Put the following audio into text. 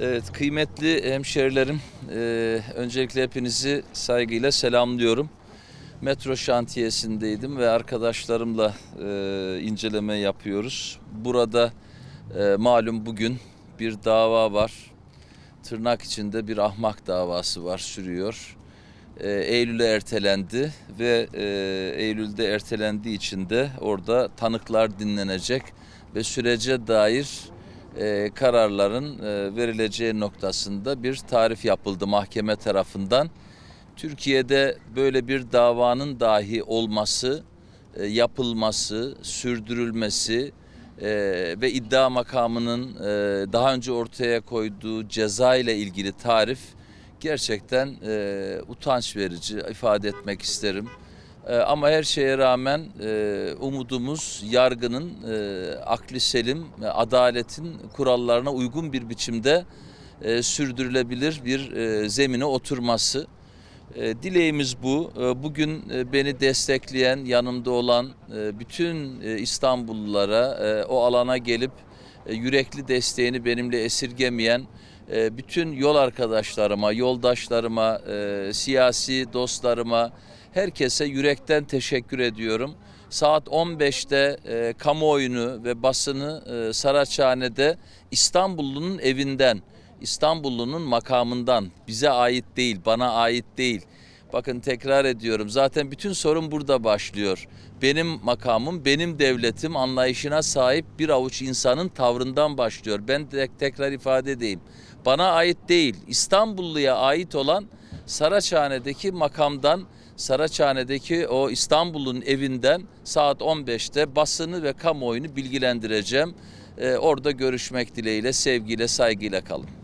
Evet, kıymetli hemşerilerim, e, öncelikle hepinizi saygıyla selamlıyorum. Metro şantiyesindeydim ve arkadaşlarımla e, inceleme yapıyoruz. Burada e, malum bugün bir dava var. Tırnak içinde bir ahmak davası var, sürüyor. Eylül'e ertelendi ve Eylül'de ertelendiği için de orada tanıklar dinlenecek ve sürece dair e, kararların e, verileceği noktasında bir tarif yapıldı mahkeme tarafından. Türkiye'de böyle bir davanın dahi olması, e, yapılması, sürdürülmesi e, ve iddia makamının e, daha önce ortaya koyduğu ceza ile ilgili tarif gerçekten e, utanç verici ifade etmek isterim. E, ama her şeye rağmen e, umudumuz yargının e, akli selim, adaletin kurallarına uygun bir biçimde e, sürdürülebilir bir zemine oturması. Dileğimiz bu. Bugün beni destekleyen, yanımda olan bütün İstanbullulara o alana gelip yürekli desteğini benimle esirgemeyen bütün yol arkadaşlarıma, yoldaşlarıma, e, siyasi dostlarıma, herkese yürekten teşekkür ediyorum. Saat 15'te e, kamuoyunu ve basını e, Saraçhane'de İstanbullunun evinden, İstanbullunun makamından bize ait değil, bana ait değil. Bakın tekrar ediyorum zaten bütün sorun burada başlıyor. Benim makamım, benim devletim anlayışına sahip bir avuç insanın tavrından başlıyor. Ben de tekrar ifade edeyim. Bana ait değil, İstanbulluya ait olan Saraçhane'deki makamdan Saraçhane'deki o İstanbul'un evinden saat 15'te basını ve kamuoyunu bilgilendireceğim. Ee, orada görüşmek dileğiyle, sevgiyle, saygıyla kalın.